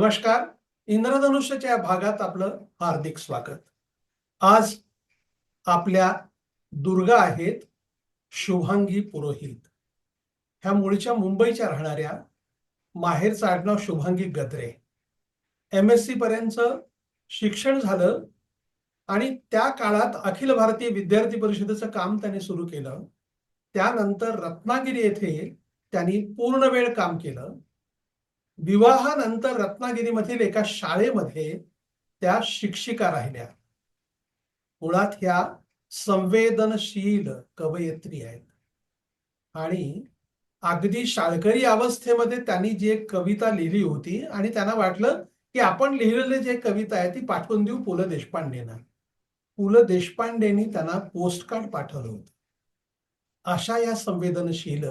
नमस्कार. इंद्रधनुष्यच्या या भागात आपलं हार्दिक स्वागत. आज आपल्या दुर्गा आहेत शुभांगी पुरोहित. ह्या मूळच्या मुंबईच्या राहणाऱ्या माहेरचं आडनाव Shubhangi Gadre. M S C पर्यंत शिक्षण झालं आणि त्या काळात अखिल भारतीय विद्यार्थी परिषदेचं काम त्यांनी सुरू केलं. त्यानंतर रत्नागिरी येथे त्यांनी पूर्ण वेळ काम केलं. विवाहानंतर रत्नागिरीमधील एका शाळेमध्ये त्या शिक्षिका राहिल्या. मुळात ह्या संवेदनशील कवयित्री आहेत. आणि अगदी शाळकरी अवस्थेमध्ये त्यांनी जी एक कविता लिहिली होती आणि त्यांना वाटलं की आपण लिहिलेली जे कविता आहे ती पाठवून देऊ पु. ल. देशपांडेंना. पु. ल. देशपांडेंनी त्यांना पोस्टकार्ड पाठवलं होतं. अशा या संवेदनशील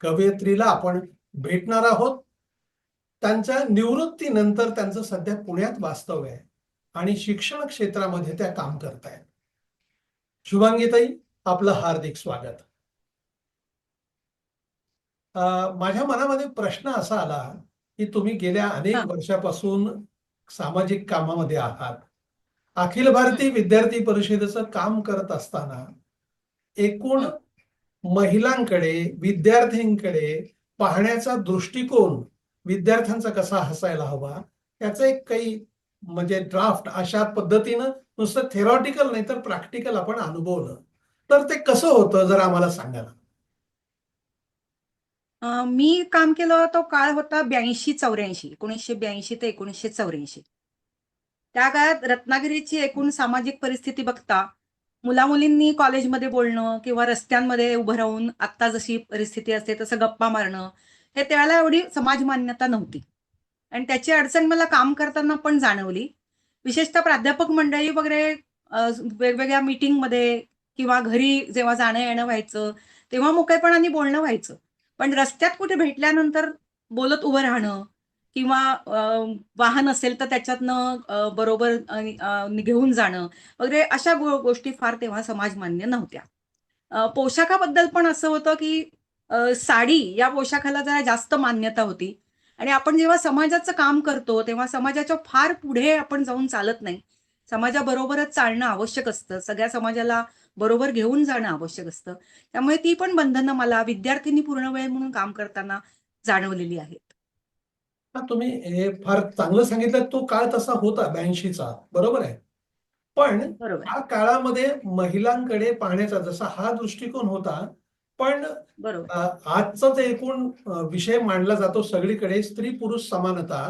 कवयित्रीला आपण भेटणार आहोत. त्यांच्या निवृत्तीनंतर त्यांचं सध्या पुण्यात वास्तव्य आहे. आणि शिक्षण क्षेत्रामध्ये त्या काम करत आहेत शुभांगीताई आपलं हार्दिक स्वागत. अं, माझ्या मनामध्ये प्रश्न असा आला की तुम्ही गेल्या अनेक. वर्षापासून सामाजिक कामामध्ये आहात. अखिल भारतीय विद्यार्थी परिषदेचं काम करत असताना एकूण महिलांकडे विद्यार्थ्यांकडे पाहण्याचा दृष्टिकोन विद्यार्थ्यांचा कसा हसायला हवा याचं एक काही म्हणजे ड्राफ्ट अशा पद्धतीनं नुसतं थेरॉटिकल नाही तर प्रॅक्टिकल आपण अनुभवलं. तर ते कसं होतं जर आम्हाला सांगायला मी काम केलं तो काळ होता ब्याऐंशी चौऱ्याऐंशी एकोणीसशे ब्याऐंशी ते एकोणीसशे चौऱ्याऐंशी. त्या काळात रत्नागिरीची एकूण सामाजिक परिस्थिती बघता मुलामुलींनी कॉलेजमध्ये बोलणं किंवा रस्त्यांमध्ये उभं राहून आत्ता जशी परिस्थिती असते तसं गप्पा मारणं हे त्यावेळेला एवढी समाज मान्यता नव्हती. आणि त्याची अडचण मला काम करताना पण जाणवली. विशेषतः प्राध्यापक मंडळी वगैरे वेगवेगळ्या मीटिंगमध्ये किंवा घरी जेव्हा जाणं येणं व्हायचं तेव्हा मोकळेपणाने बोलणं व्हायचं. पण रस्त्यात कुठे भेटल्यानंतर बोलत उभं राहणं किंवा वाहन असेल तर त्याच्यातनं बरोबर घेऊन जाणं वगैरे अशा गो- गोष्टी फार तेव्हा समाजमान्य नव्हत्या. पोशाखाबद्दल पण असं होतं की साडी या पोशाखाला जरा जास्त मान्यता होती. आणि आपण जेव्हा समाजाचं काम करतो तेव्हा समाजाच्या फार पुढे आपण जाऊन चालत नाही. समाजाबरोबरच चालणं आवश्यक असतं. सगळ्या समाजाला बरोबर घेऊन जाणं आवश्यक असतं. त्यामुळे ती पण बंधनं मला विद्यार्थिनी पूर्ण वेळ म्हणून काम करताना जाणवलेली आहेत. तुम्ही हे फार चांगलं सांगितलं. तो काळ तसा होता ब्याऐंशीचा. बरोबर आहे. पण बरोबर. त्या काळामध्ये महिलांकडे पाहण्याचा जसा हा दृष्टिकोन होता पण आजचा जे एकूण विषय मांडला जातो सगळीकडे स्त्री पुरुष समानता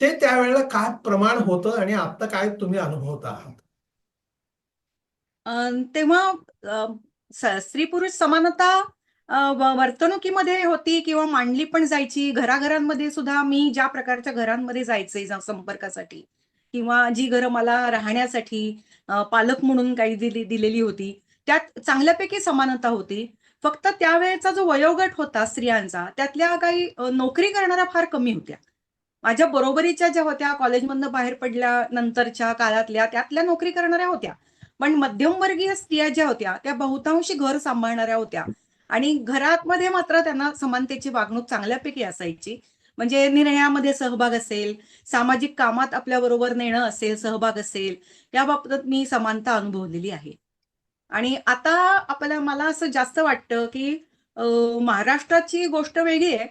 ते त्यावेळेला काय प्रमाण होतं आणि आता काय तुम्ही अनुभवत आहात? तेव्हा स्त्री पुरुष समानता वर्तणुकीमध्ये होती किंवा मांडली पण जायची. घराघरांमध्ये सुद्धा मी ज्या प्रकारच्या घरांमध्ये जायचे जा- संपर्कासाठी किंवा जी घरं मला राहण्यासाठी पालक म्हणून काही दिली दिलेली होती त्यात चांगल्यापैकी समानता होती. फक्त त्यावेळेचा जो वयोगट होता स्त्रियांचा त्यातल्या काही नोकरी करणाऱ्या फार कमी होत्या. माझ्या बरोबरीच्या ज्या होत्या कॉलेजमधनं बाहेर पडल्यानंतरच्या काळातल्या त्यातल्या नोकरी करणाऱ्या होत्या. पण मध्यमवर्गीय स्त्रिया ज्या होत्या त्या बहुतांशी घर सांभाळणाऱ्या होत्या. आणि घरात मध्ये मात्र त्यांना समानतेची वागणूक चांगल्यापैकी असायची. म्हणजे निर्णयामध्ये सहभाग असेल सामाजिक कामात आपल्या बरोबर नेणं असेल सहभाग असेल या बाबतीत मी समानता अनुभवलेली आहे. आणि आता आपल्याला मला असं जास्त वाटतं की महाराष्ट्राची गोष्ट वेगळी आहे.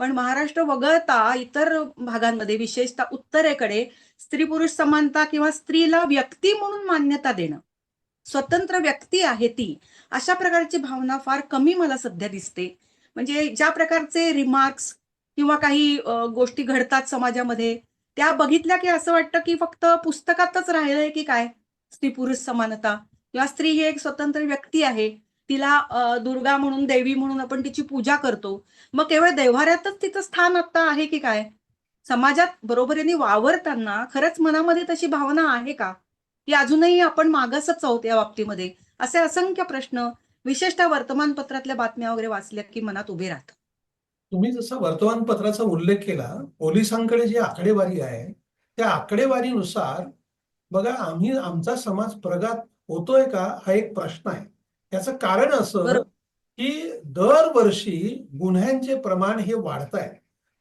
पण महाराष्ट्र वगळता इतर भागांमध्ये विशेषतः उत्तरेकडे स्त्री पुरुष समानता किंवा स्त्रीला व्यक्ती म्हणून मान्यता देणं स्वतंत्र व्यक्ती आहे ती अशा प्रकारची भावना फार कमी मला सध्या दिसते. म्हणजे ज्या प्रकारचे रिमार्क्स किंवा काही गोष्टी घडतात समाजामध्ये त्या बघितल्या की असं वाटतं की फक्त पुस्तकातच राहिलंय की काय स्त्री पुरुष समानता. किंवा स्त्री ही एक स्वतंत्र व्यक्ती आहे. तिला दुर्गा म्हणून देवी म्हणून आपण तिची पूजा करतो. मग केवळ देव्हाऱ्यातच तिचं स्थान आता आहे की काय? समाजात बरोबरीने वावरताना खरंच मनामध्ये तशी भावना आहे का? की अजूनही आपण मागासच आहोत या बाबतीमध्ये? असे असंख्य प्रश्न विशेषतः वर्तमानपत्रातल्या बातम्या वगैरे वाचल्या की मनात उभे राहतात. तुम्ही जसं वर्तमानपत्राचा उल्लेख केला पोलिसांकडे जी आकडेवारी आहे त्या आकडेवारीनुसार बघा आम्ही आमचा समाज प्रगत होतोय का हा एक प्रश्न आहे. याचं कारण असं. की दरवर्षी गुन्ह्यांचे प्रमाण हे वाढत आहे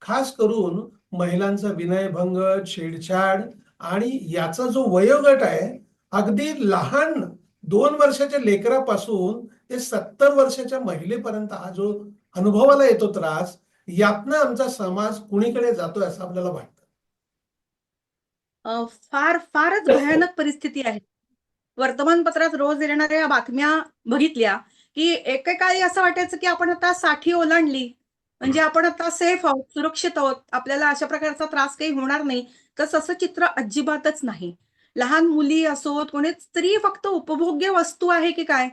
खास करून महिलांचा विनयभंग छेडछाड आणि याचा जो वयोगट आहे अगदी लहान दोन वर्षाच्या लेकरापासून ते सत्तर वर्षाच्या महिलेपर्यंत हा जो अनुभवाला येतो त्रास यातनं आमचा समाज कुणीकडे जातोय असं आपल्याला वाटतं? फार फारच भयानक परिस्थिती आहे. वर्तमानपत्रात रोज येणाऱ्या बातम्या बघितल्या की एकेकाळी असं वाटायचं की आपण आता साठी ओलांडली. म्हणजे आपण आता सेफ आहोत सुरक्षित आहोत. आपल्याला अशा प्रकारचा त्रास काही होणार नाही. तर तसं चित्र अजिबातच नाही. लहान मुली असोत कोणी स्त्री फक्त उपभोग्य वस्तू आहे की काय?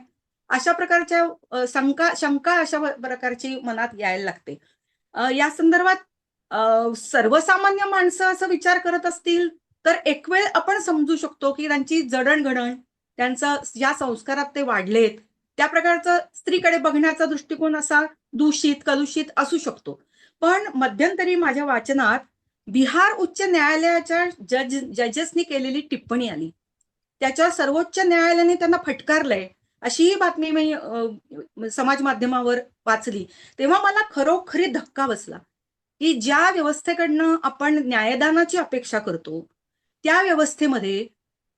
अशा प्रकारच्या शंका शंका अशा प्रकारची मनात यायला लागते. या संदर्भात सर्वसामान्य माणसं असं विचार करत असतील तर एक वेळ आपण समजू शकतो की त्यांची जडणघडण त्यांचा ज्या संस्कारात ते वाढलेत. त्या प्रकारचा स्त्रीकडे बघण्याचा दृष्टिकोन असा दूषित कलुषित असू शकतो. पण मध्यंतरी माझ्या वाचनात बिहार उच्च न्यायालयाच्या जज जजेसनी केलेली टिप्पणी आली. त्याच्या सर्वोच्च न्यायालयाने त्यांना फटकारलंय. अशीही बातमी मी समाज माध्यमावर वाचली. तेव्हा मला खरोखरी धक्का बसला की ज्या व्यवस्थेकडनं आपण न्यायदानाची अपेक्षा करतो त्या व्यवस्थेमध्ये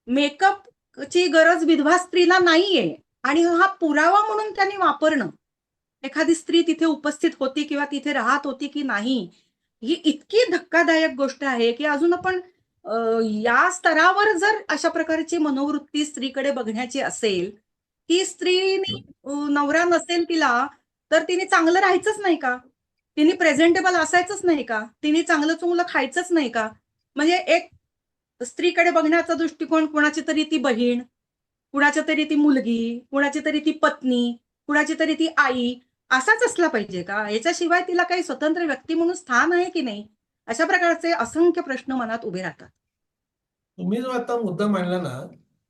मेकअप ची गरज विधवा स्त्रीला नाहीये. आणि हा पुरावा म्हणून त्यांनी वापरणं. एखादी स्त्री तिथे उपस्थित होती किंवा तिथे राहत होती की नाही ही इतकी धक्कादायक गोष्ट आहे की अजून आपण या स्तरावर जर अशा प्रकारची मनोवृत्ती स्त्रीकडे बघण्याची असेल की स्त्रीने नवरा नसेल तिला तर तिने चांगलं राहायचंच नाही का? तिने प्रेझेंटेबल असायचंच नाही का? तिने चांगलं चुंगलं खायचंच नाही का? म्हणजे एक स्त्रीकडे बघण्याचा दृष्टिकोन कुणाची तरी ती बहीण कुणाच्या तरी ती मुलगी कुणाची तरी ती पत्नी कुणाची तरी ती आई असाच असला पाहिजे का? याच्याशिवाय तिला काही स्वतंत्र व्यक्ती म्हणून स्थान आहे की नाही? अशा प्रकारचे असंख्य प्रश्न मनात उभे राहतात. तुम्ही जो आता मुद्दा मांडला ना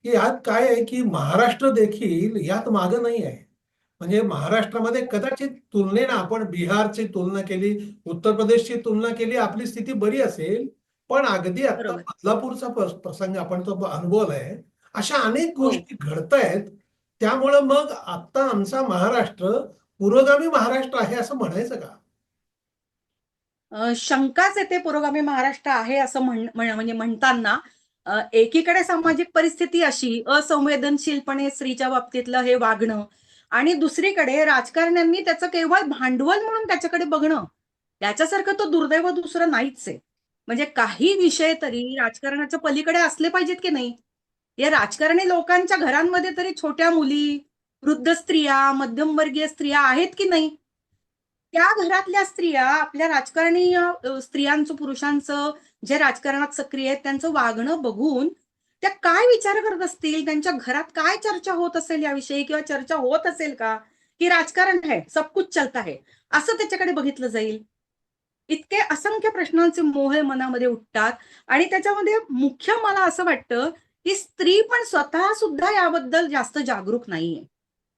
की यात काय आहे की महाराष्ट्र देखील यात माग नाही आहे. म्हणजे महाराष्ट्रामध्ये कदाचित तुलनेनं आपण बिहारची तुलना केली उत्तर प्रदेशची तुलना केली आपली स्थिती बरी असेल पण अगदी आता. बदलापूरचा प्रस- प्रसंग आपण तो अनुभवलाय अशा अनेक हो. गोष्टी घडतायत त्यामुळं मग आता आमचा महाराष्ट्र पुरोगामी महाराष्ट्र आहे असं म्हणायचं का शंकाच येते पुरोगामी महाराष्ट्र आहे असं म्हण म्हण- म्हणजे म्हणताना एकीकडे सामाजिक परिस्थिती अशी असंवेदनशीलपणे स्त्रीच्या बाबतीतलं हे वागणं आणि दुसरीकडे राजकारण्यांनी त्याचं केवळ भांडवल म्हणून त्याच्याकडे बघणं त्याच्यासारखं तो दुर्दैव दुसरं नाहीच आहे म्हणजे काही विषय तरी राजकारणाच्या पलीकडे असले पाहिजेत की नाही? या राजकारणी लोकांच्या घरांमध्ये तरी छोट्या मुली वृद्ध स्त्रिया मध्यमवर्गीय स्त्रिया आहेत की नाही? त्या घरातल्या स्त्रिया आपल्या राजकारणी स्त्रियांचं पुरुषांचं जे राजकारणात सक्रिय आहेत त्यांचं वागणं बघून त्या काय विचार करत असतील? त्यांच्या घरात काय चर्चा होत असेल याविषयी किंवा चर्चा होत असेल का? की राजकारण आहे सब कुछ चलता है असं त्याच्याकडे बघितलं जाईल. इतके असंख्य प्रश्नांचे मोह मनामध्ये उठतात. आणि त्याच्यामध्ये मुख्य मला असं वाटतं की स्त्री पण स्वतः सुद्धा याबद्दल जास्त जागरूक नाहीये.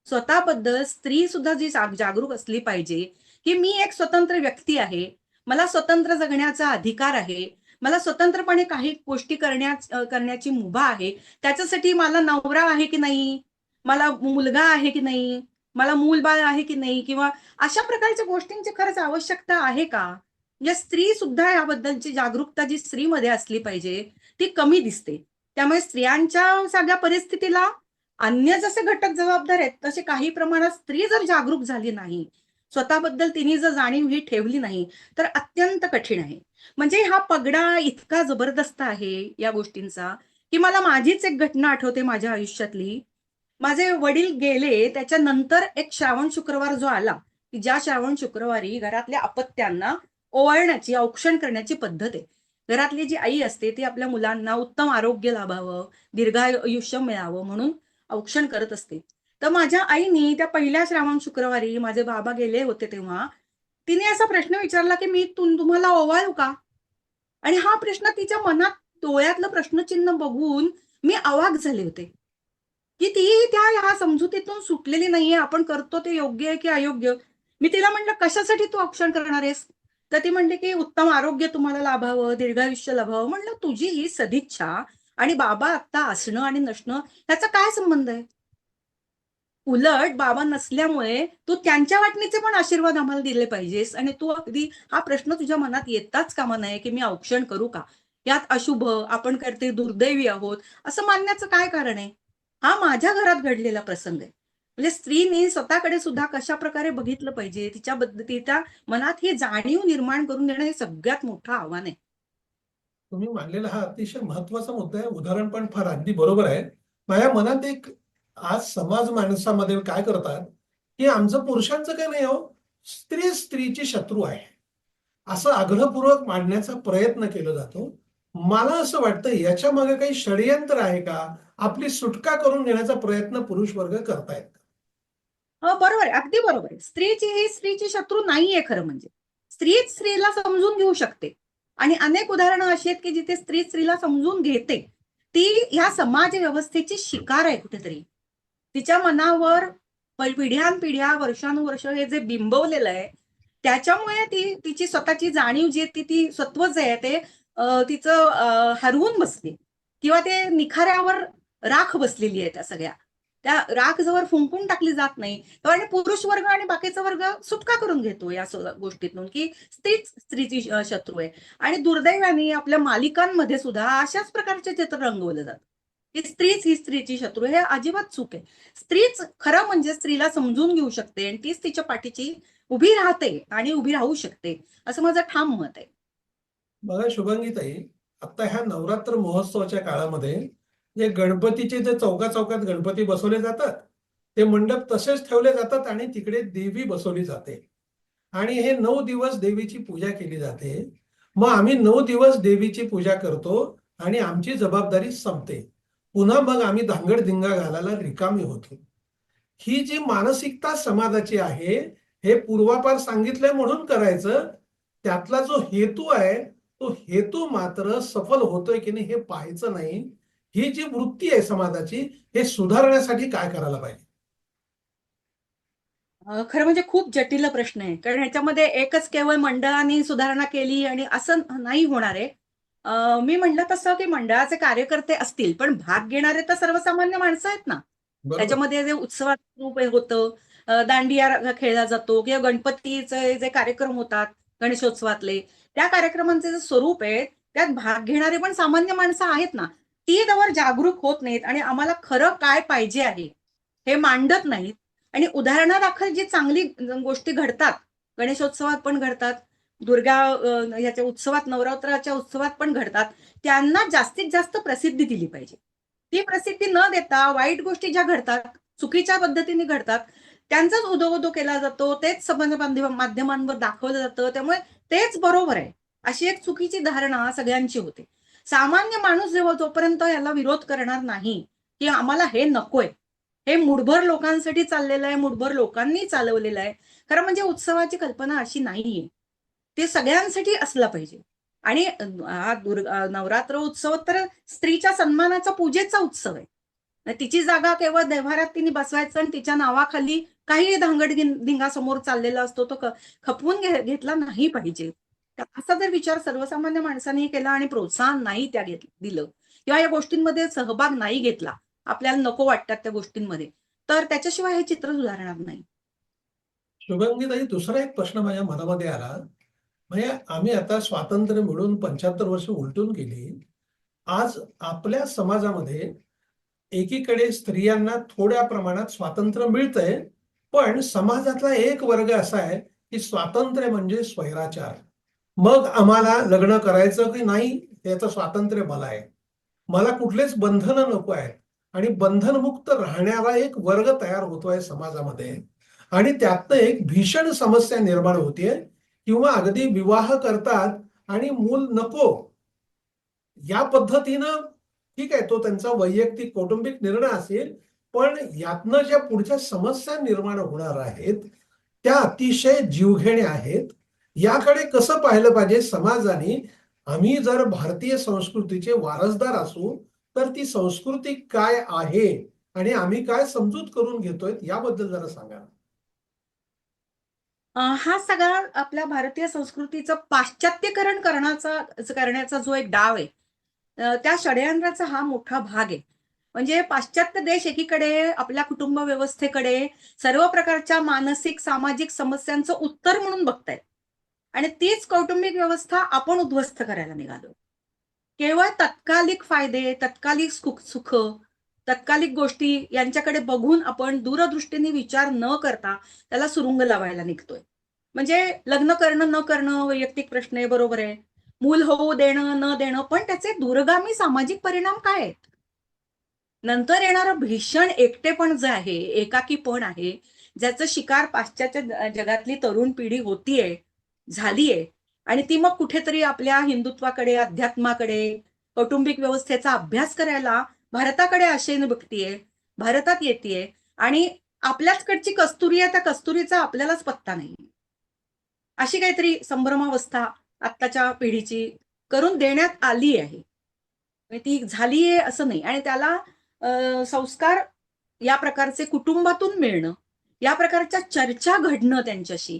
स्वतःबद्दल स्त्री सुद्धा जी जागरूक असली पाहिजे की मी एक स्वतंत्र व्यक्ती आहे मला स्वतंत्र जगण्याचा अधिकार आहे मला स्वतंत्रपणे काही गोष्टी करण्या करण्याची मुभा आहे त्याच्यासाठी मला नवरा आहे की नाही? मला मुलगा आहे की नाही? मला मूलबाळ आहे की नाही? किंवा अशा प्रकारच्या गोष्टींची खरंच आवश्यकता आहे का? म्हणजे स्त्री सुद्धा याबद्दलची जागरूकता जी स्त्रीमध्ये असली पाहिजे ती कमी दिसते. त्यामुळे स्त्रियांच्या सगळ्या परिस्थितीला अन्य जसे घटक जबाबदार आहेत तसे काही प्रमाणात स्त्री जर जागरूक झाली नाही स्वतःबद्दल तिने जर जाणीव ही ठेवली नाही तर अत्यंत कठीण आहे. म्हणजे हा पगडा इतका जबरदस्त आहे या गोष्टींचा की मला माझीच एक घटना आठवते माझ्या आयुष्यातली. माझे वडील गेले त्याच्यानंतर एक श्रावण शुक्रवार जो आला की ज्या श्रावण शुक्रवारी घरातल्या अपत्यांना ओवाळण्याची औक्षण करण्याची पद्धत आहे. घरातली जी आई असते ती आपल्या मुलांना उत्तम आरोग्य लाभावं दीर्घायुष्य मिळावं म्हणून औक्षण करत असते. तर माझ्या आईनी त्या पहिल्या श्रावण शुक्रवारी माझे बाबा गेले होते तेव्हा तिने असा प्रश्न विचारला की मी तुम्हाला ओवाळू का? आणि हा प्रश्न तिच्या मनात डोळ्यातलं प्रश्नचिन्ह बघून मी अवाक झाले होते. की ती त्या ह्या समजुतीतून सुटलेली नाहीये आपण करतो ते योग्य आहे की अयोग्य? मी तिला म्हणलं कशासाठी तू औक्षण करणार आहेस? तर ती म्हणली की उत्तम आरोग्य तुम्हाला लाभावं दीर्घायुष्य लाभावं म्हणलं तुझी ही सदिच्छा आणि बाबा आत्ता असणं आणि नसणं ह्याचा काय संबंध आहे? उलट बाबा नसल्यामुळे तू त्यांच्या वाटणीचे पण आशीर्वाद आम्हाला दिले पाहिजेस आणि तू अगदी हा प्रश्न तुझ्या मनात येताच कामा नये की मी औक्षण करू का? यात अशुभ आपण करते दुर्दैवी आहोत असं मानण्याचं काय कारण आहे? हा माझ्या घरात घडलेला प्रसंग आहे. म्हणजे स्त्रीनी स्वतःकडे सुद्धा कशा प्रकारे बघितलं पाहिजे? तिच्या तिच्या मनात ही जाणीव निर्माण करून देणं हे सगळ्यात मोठं आव्हान आहे. तुम्ही मांडलेला हा अतिशय महत्त्वाचा मुद्दा आहे. उदाहरण पण फार अगदी बरोबर आहे. माझ्या मनात एक आज समाज माणसामध्ये काय करतात की आमचं पुरुषांचं काय नाही हो स्त्री स्त्रीची शत्रू आहे. असं आग्रहपूर्वक मांडण्याचा प्रयत्न केला जातो. मला असं वाटतं याच्या मागे काही षडयंत्र आहे का? आपली सुटका करून घेण्याचा प्रयत्न पुरुष वर्ग करतायत. हो बरोबर आहे. अगदी बरोबर आहे. स्त्रीची ही स्त्रीची शत्रू नाहीये खरं म्हणजे. स्त्रीच स्त्रीला समजून घेऊ शकते. आणि अनेक उदाहरणं अशी आहेत की जिथे स्त्री स्त्रीला समजून घेते ती ह्या समाज व्यवस्थेची शिकार आहे कुठेतरी. तिच्या मनावर पिढ्यानपिढ्या वर्षानुवर्ष हे जे बिंबवलेलं आहे त्याच्यामुळे ती तिची स्वतःची जाणीव जी आहे ती ती सत्व जे आहे. ते तिचं हरवून बसली. किंवा ते निखाऱ्यावर राख बसलेली आहे त्या सगळ्या. त्या राख जवळ फुंकून टाकली जात नाही. आणि पुरुष वर्ग आणि बाकीचा वर्ग सुटका करून घेतो या गोष्टीतून की स्त्रीच स्त्रीची शत्रू आहे. आणि दुर्दैवाने आपल्या मालिकांमध्ये सुद्धा अशाच प्रकारचे चित्र रंगवलं जातं की स्त्रीच ही स्त्रीची शत्रू आहे हे अजिबात चूक आहे. स्त्रीच खरं म्हणजे स्त्रीला समजून घेऊ शकते आणि तीच तिच्या पाठीची उभी राहते आणि उभी राहू शकते असं माझं ठाम मत आहे. बघा शुभांगीताई आता ह्या नवरात्र महोत्सवाच्या काळामध्ये जे गणपतीचे जे चौका चौकात गणपती बसवले जातात ते मंडप तसेच ठेवले जातात आणि तिकडे देवी बसवली जाते. आणि हे नऊ दिवस देवीची पूजा केली जाते. मग आम्ही नऊ दिवस देवीची पूजा करतो आणि आमची जबाबदारी संपते. पुन्हा मग आम्ही धांगड धिंगा घालायला रिकामी होतो. ही जी मानसिकता समाजाची आहे हे पूर्वापार सांगितलंय म्हणून करायचं त्यातला जो हेतू आहे तो हेतू मात्र सफल होतोय की नाही हे पाहायचं नाही. ही जी वृत्ती आहे समाजाची हे सुधारण्यासाठी काय करायला पाहिजे? खरं म्हणजे खूप जटिल प्रश्न आहे. कारण ह्याच्यामध्ये एकच केवळ मंडळाने सुधारणा केली आणि असं नाही होणार आहे. मी म्हटलं तसं की मंडळाचे कार्यकर्ते असतील पण भाग घेणारे तर सर्वसामान्य माणसं आहेत ना. त्याच्यामध्ये जे उत्सवात रूप होतं दांडिया खेळला जातो किंवा गणपतीचे जे कार्यक्रम होतात गणेशोत्सवातले त्या कार्यक्रमांचे जे स्वरूप आहे त्यात भाग घेणारे पण सामान्य माणसं आहेत ना. ती त्यावर जागरूक होत नाहीत आणि आम्हाला खरं काय पाहिजे आहे हे मांडत नाहीत. आणि उदाहरणादाखल जी चांगली गोष्टी घडतात गणेशोत्सवात पण घडतात दुर्गा ह्याच्या उत्सवात नवरात्राच्या उत्सवात पण घडतात त्यांना जास्तीत जास्त प्रसिद्धी दिली पाहिजे. ती प्रसिद्धी न देता वाईट गोष्टी ज्या घडतात चुकीच्या पद्धतीने घडतात त्यांचाच उदोउदो केला जातो तेच समाज माध्यमांवर दाखवलं जातं त्यामुळे तेच बरोबर आहे. अशी एक चुकीची धारणा सगळ्यांची होते. सामान्य माणूस जेव्हा जोपर्यंत याला विरोध करणार नाही की आम्हाला हे नकोय हे मुठभर लोकांसाठी चाललेलं आहे मुठभर लोकांनी चालवलेलं आहे खरं म्हणजे उत्सवाची कल्पना अशी नाहीये. ते सगळ्यांसाठी असला पाहिजे. आणि हा दुर्गा नवरात्र उत्सव तर स्त्रीच्या सन्मानाचा पूजेचा उत्सव आहे. तिची जागा केवळ देव्हाऱ्यात तिने बसवायचं आणि तिच्या नावाखाली काही धांगड धिंगा समोर चाललेला असतो तो खपवून घेतला नाही पाहिजे. असा जर विचार सर्वसामान्य माणसांनी केला आणि प्रोत्साहन नाही त्या घेत दिलं किंवा या गोष्टींमध्ये सहभाग नाही घेतला आपल्याला नको वाटतात त्या गोष्टींमध्ये तर त्याच्याशिवाय हे चित्र सुधारणार नाही. शुभंगीताई दुसरा एक प्रश्न माझ्या मनामध्ये आला. म्हणजे आम्ही आता स्वातंत्र्य मिळून पंच्याहत्तर वर्ष उलटून गेली. आज आपल्या समाजामध्ये एकीकडे स्त्रियांना थोड्या प्रमाणात स्वातंत्र्य मिळतंय पण समाजातला एक वर्ग असा आहे की स्वातंत्र्य म्हणजे स्वैराचार. मग आम्हाला लग्न करायचं की नाही याचं स्वातंत्र्य मला आहे. मला कुठलेच बंधनं नको आहेत. आणि बंधनमुक्त राहण्याला एक वर्ग तयार होतोय समाजामध्ये. आणि त्यातनं एक भीषण समस्या निर्माण होतीये. किंवा अगदी विवाह करतात आणि मूल नको. या पद्धतीनं ठीक आहे तो त्यांचा वैयक्तिक कौटुंबिक निर्णय असेल पण यातनं ज्या पुढच्या समस्या निर्माण होणार आहेत त्या अतिशय जीवघेण्या आहेत. याकडे कसं पाहिलं पाहिजे? समाजाने आम्ही जर भारतीय संस्कृतीचे वारसदार असू तर ती संस्कृती काय आहे आणि आम्ही काय समजूत करून घेतोय याबद्दल जरा सांगा हा सगळा आपल्या भारतीय संस्कृतीचं पाश्चात्यकरण करण्याचा करण्याचा जो एक डाव आहे त्या षडयंत्राचा हा मोठा भाग आहे. म्हणजे पाश्चात्य देश एकीकडे आपल्या कुटुंब व्यवस्थेकडे सर्व प्रकारच्या मानसिक सामाजिक समस्यांचं उत्तर म्हणून बघतायत. आणि तीच कौटुंबिक व्यवस्था आपण उद्ध्वस्त करायला निघालो. केवळ तत्कालिक फायदे तत्कालिक सुख सुख तत्कालिक गोष्टी यांच्याकडे बघून आपण दूरदृष्टीने विचार न करता त्याला सुरुंग लावायला निघतोय. म्हणजे लग्न करणं न करणं वैयक्तिक प्रश्न आहे बरोबर आहे. मूल होऊ देणं न देणं पण त्याचे दूरगामी सामाजिक परिणाम काय आहेत? नंतर येणारं भीषण एकटेपण जे आहे एकाकीपण आहे ज्याचं शिकार पाश्चात्य जगातली तरुण पिढी होतीये झालीये. आणि ती मग कुठेतरी आपल्या हिंदुत्वाकडे अध्यात्माकडे कौटुंबिक व्यवस्थेचा अभ्यास करायला भारताकडे आशेने बघतीये भारतात येतेय. आणि आपल्याचकडची कस्तुरी आहे त्या कस्तुरीचा आपल्यालाच पत्ता नाही. अशी काहीतरी संभ्रमावस्था आत्ताच्या पिढीची करून देण्यात आली आहे. ती झाली आहे असं नाही. आणि त्याला संस्कार या प्रकारचे कुटुंबातून मिळणं या प्रकारच्या चर्चा घडणं त्यांच्याशी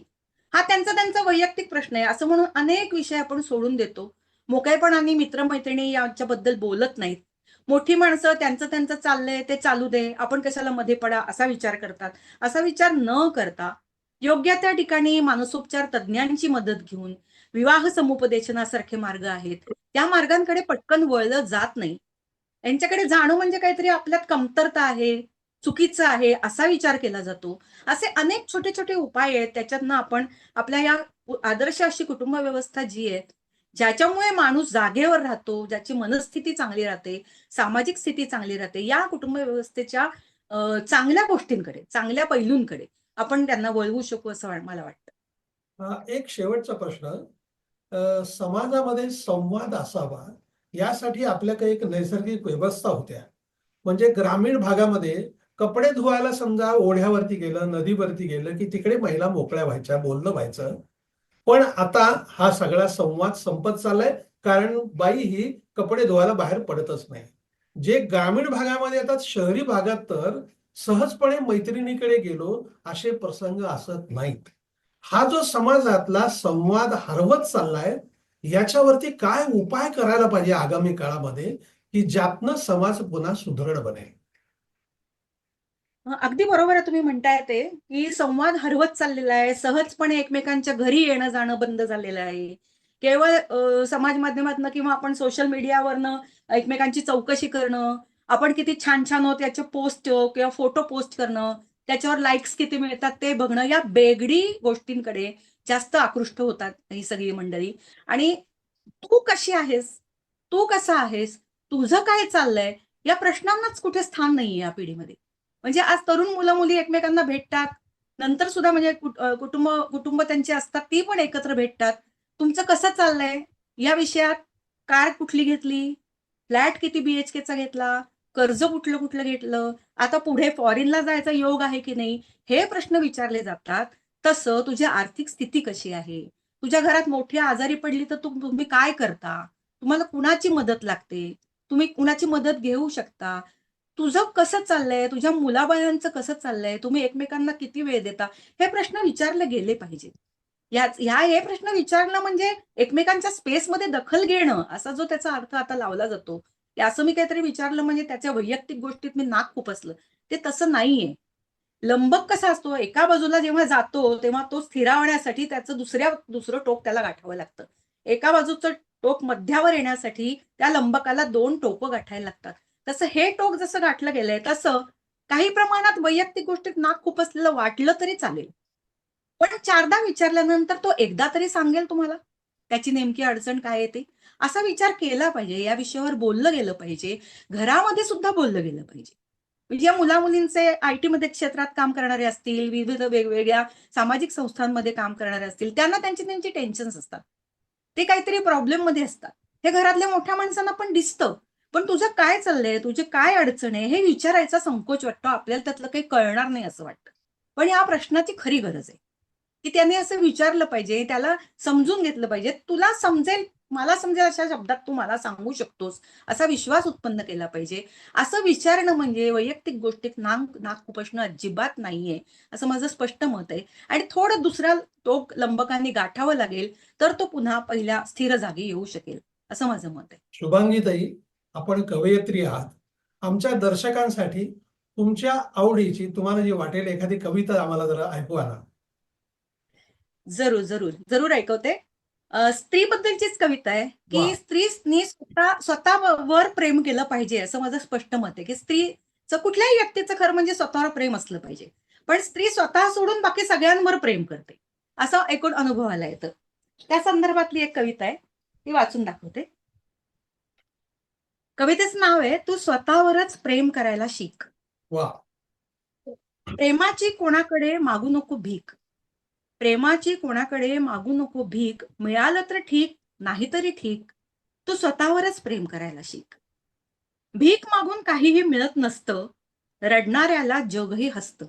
हा त्यांचा त्यांचा वैयक्तिक प्रश्न आहे. असं म्हणून अनेक विषय आपण सोडून देतो. मोकळेपणाने मित्रमैत्रिणी यांच्याबद्दल बोलत नाहीत. मोठी माणसं त्यांचं त्यांचं चाललंय ते चालू दे. आपण कशाला मध्ये पडा असा विचार करतात. असा विचार न करता योग्य त्या ठिकाणी मानसोपचार तज्ज्ञांची मदत घेऊन विवाह समुपदेशनासारखे मार्ग आहेत. त्या मार्गांकडे पटकन वळलं जात नाही. यांच्याकडे जाणं म्हणजे काहीतरी आपल्यात कमतरता आहे. चुकीचं आहे असा विचार केला जातो. असे अनेक छोटे छोटे उपाय आहेत त्याच्यातनं आपण आपल्या या आदर्श अशी कुटुंब व्यवस्था जी आहे ज्याच्यामुळे माणूस जागेवर राहतो ज्याची मनस्थिती चांगली राहते सामाजिक स्थिती चांगली राहते या कुटुंब व्यवस्थेच्या चांगल्या गोष्टींकडे चांगल्या पैलूंकडे आपण त्यांना वळवू शकू असं मला वाटतं. एक शेवटचा प्रश्न. समाजामध्ये संवाद असावा यासाठी आपल्याकडे एक नैसर्गिक व्यवस्था होत्या. म्हणजे ग्रामीण भागामध्ये कपडे धुवायला समजा ओढ्यावरती गेलं नदीवरती गेलं की तिकडे महिला मोकळ्या व्हायच्या बोललं व्हायचं. पण आता हा सगळा संवाद संपत चाललाय कारण बाई ही कपडे धुवायला बाहेर पडतच नाही. जे ग्रामीण भागामध्ये येतात शहरी भागात तर सहजपणे मैत्रिणीकडे गेलो असे प्रसंग असत नाहीत. हा जो समाजातला संवाद हरवत चाललाय याच्यावरती काय उपाय करायला पाहिजे आगामी काळामध्ये की ज्यातनं समाज पुन्हा सुदृढ बनेल? अगदी बरोबर आहे तुम्ही म्हणताय ते की संवाद हरवत चाललेला आहे सहजपणे एकमेकांच्या घरी येणं जाणं बंद झालेलं आहे. केवळ समाज माध्यमातनं किंवा आपण सोशल मीडियावरनं एकमेकांची चौकशी करणं आपण किती छान छान होत याचे पोस्ट किंवा फोटो पोस्ट करणं त्याच्यावर लाईक्स किती मिळतात ते बघणं या बेगडी गोष्टींकडे जास्त आकृष्ट होतात ही सगळी मंडळी. आणि तू कशी आहेस? तू कसा आहेस? तुझं काय चाललंय? या प्रश्नांनाच कुठे स्थान नाहीये या पिढीमध्ये. म्हणजे आज तरुण मुलं मुली एकमेकांना भेटतात. नंतर सुद्धा म्हणजे कुटुंब कुटुंब त्यांची असतात ती पण एकत्र भेटतात. तुमचं कसं चाललंय? या विषयात कार कुठली घेतली? फ्लॅट किती बीएचकेचा घेतला? कर्ज कुठलं कुठलं घेतलं? आता पुढे फॉरेनला जायचा योग आहे की नाही? हे प्रश्न विचारले जातात. तसं तुझी आर्थिक स्थिती कशी आहे? तुझ्या घरात मोठी आजारी पडली तर तुम्ही काय करता? तुम्हाला कुणाची मदत लागते? तुम्ही कुणाची मदत घेऊ शकता? तुझं कसं चाललंय? तुझ्या मुलाबाळांचं कसं चाललंय? तुम्ही एकमेकांना किती वेळ देता? हे प्रश्न विचारले गेले पाहिजेत. याच ह्या हे प्रश्न विचारणं म्हणजे एकमेकांच्या स्पेसमध्ये दखल घेणं असा जो त्याचा अर्थ आता लावला जातो. असं मी काहीतरी विचारलं म्हणजे त्याच्या वैयक्तिक गोष्टीत मी नाक खुपसलं. ते तसं नाहीये. लंबक कसा असतो? एका बाजूला जेव्हा जातो तेव्हा तो स्थिरावण्यासाठी त्याचं दुसऱ्या दुसरं टोक त्याला गाठावं लागतं. एका बाजूचं टोक मध्यावर येण्यासाठी त्या लंबकाला दोन टोकं गाठायला लागतात. तसं हे टोक जसं गाठलं गेलंय तसं काही प्रमाणात वैयक्तिक गोष्टीत नाक खुपसलेलं वाटलं तरी चालेल. पण चारदा विचारल्यानंतर तो एकदा तरी सांगेल तुम्हाला त्याची नेमकी अडचण काय येते असा विचार केला पाहिजे या विषयावर बोललं गेलं पाहिजे घरामध्ये सुद्धा बोललं गेलं पाहिजे. म्हणजे या मुला मुलींचे आय टी मध्ये क्षेत्रात काम करणारे असतील विविध वेगवेगळ्या सामाजिक संस्थांमध्ये काम करणारे असतील त्यांना त्यांची त्यांची टेन्शन्स असतात. ते काहीतरी प्रॉब्लेममध्ये असतात. हे घरातल्या मोठ्या माणसांना पण दिसतं. पण तुझं काय चाललंय? तुझे काय अडचण आहे? हे विचारायचा संकोच वाटतो. आपल्याला त्यातलं काही कळणार नाही असं वाटतं. पण या प्रश्नाची खरी गरज आहे. की त्याने असं विचारलं पाहिजे त्याला समजून घेतलं पाहिजे. तुला समजेल मला समजेल अशा शब्दात तू मला सांगू शकतोस. असा विश्वास उत्पन्न केला पाहिजे. असं विचारणं म्हणजे वैयक्तिक गोष्टीत नाक नाक उपसणं अजिबात नाहीये. असं माझं स्पष्ट मत आहे. आणि थोडं दुसऱ्या टोक लंबकांनी गाठावं लागेल तर तो पुन्हा पहिल्या स्थिर जागी येऊ शकेल. असं माझं मत आहे. शुभांगीताई आपण कवयित्री आहात. आमच्या दर्शकांसाठी तुमच्या आवडीची तुम्हाला जी वाटेल एखादी कविता आम्हाला जरा ऐकवा ना जरूर जरूर जरूर ऐकवते. अ, स्त्रीबद्दलचीच कविता आहे. की स्त्रीनी स्वतः स्वतःवर प्रेम केलं पाहिजे असं माझं स्पष्ट मत आहे की स्त्रीचं कुठल्याही व्यक्तीचं खरं म्हणजे स्वतःवर प्रेम असलं पाहिजे. पण स्त्री स्वतः सोडून बाकी सगळ्यांवर प्रेम करते. असं एकूण अनुभवाला येतं. त्या संदर्भातली एक कविता आहे. ती वाचून दाखवते. कवितेचं नाव आहे तू स्वतःवरच प्रेम करायला शिक. वा. प्रेमाची कोणाकडे मागू नको भीक. प्रेमाची कोणाकडे मागू नको भीक. मिळालं तर ठीक नाहीतरी ठीक. तू स्वतःवरच प्रेम करायला शिक. भीक मागून काहीही मिळत नसतं रडणाऱ्याला जगही हसतं.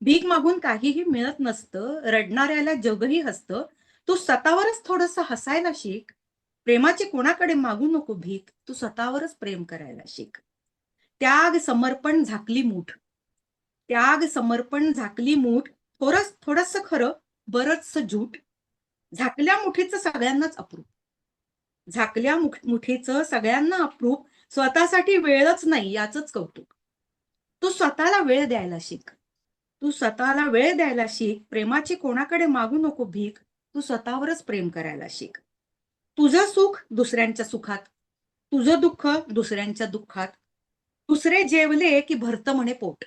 भीक मागून काहीही मिळत नसतं रडणाऱ्याला जगही हसतं. तू स्वतःवरच थोडस हसायला शिक. प्रेमाची कोणाकडे मागू नको भीक तू स्वतःवरच प्रेम करायला शिक. त्याग समर्पण झाकली मूठ. त्याग समर्पण झाकली मूठ थोडस थोडस खरं बरंचस झूट झाकल्या मुठीचं सगळ्यांनाच अप्रूप. झाकल्या मुठ- मुठीचं सगळ्यांना अप्रूप स्वतःसाठी वेळच नाही याच कौतुक. तू स्वतःला वेळ द्यायला शिक. तू स्वतःला वेळ द्यायला शिक. प्रेमाची कोणाकडे मागू नको भीक तू स्वतःवरच प्रेम करायला शिक. तुझं सुख दुसऱ्यांच्या सुखात तुझं दुःख दुसऱ्यांच्या दुःखात. दुसरे जेवले की भरत म्हणे पोट.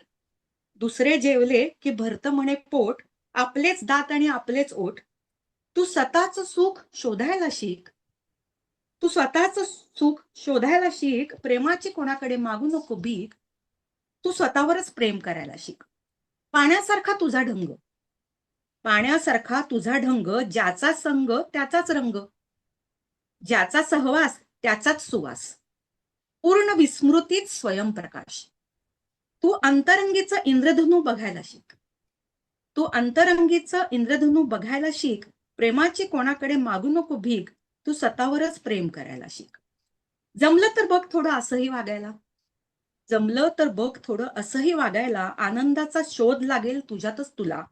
दुसरे जेवले की भरत म्हणे पोट आपलेच दात आणि आपलेच ओठ. तू स्वतःच सुख शोधायला शिक. तू स्वतःच सुख शोधायला शिक प्रेमाची कोणाकडे मागू नको भीक. तू स्वतःवरच प्रेम करायला शिक. पाण्यासारखा तुझा ढंग. पाण्यासारखा तुझा ढंग ज्याचा संग त्याचाच रंग. ज्याचा सहवास त्याचाच सुवास. पूर्ण विस्मृतीत स्वयंप्रकाश. तू अंतरंगीचं इंद्रधनू बघायला शिक. तू अंतरंगीचं इंद्रधनू बघायला शिक. प्रेमाची कोणाकडे मागू नको भीक. तू स्वतःवरच प्रेम करायला शिक. जमलं तर बघ थोडं असंही वागायला. जमलं तर बघ थोडं असंही वागायला. आनंदाचा शोध लागेल तुझ्यातच तुला.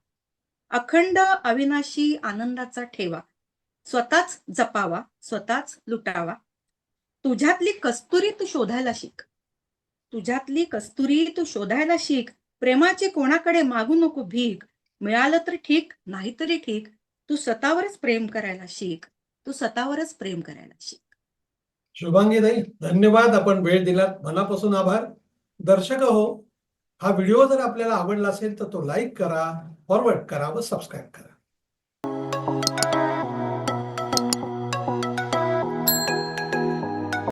अखंड अविनाशी आनंदाचा ठेवा. स्वतःच जपावा स्वतःच लुटावा. तुझ्यातली कस्तुरी तू शोधायला शिक. तुझ्यातली कस्तुरी तू शोधायला शिक. प्रेमाची कोणाकडे मागू नको भीक. मिळालं तर ठीक नाहीतरी ठीक. तू स्वतःवरच प्रेम करायला शिक. तू स्वतःवरच प्रेम करायला शिक. शुभांगीताई धन्यवाद आपण वेळ दिलात. मनापासून आभार. दर्शक हो हा व्हिडिओ जर आपल्याला आवडला असेल तर तो लाईक करा फॉरवर्ड करा व सबस्क्राईब करा.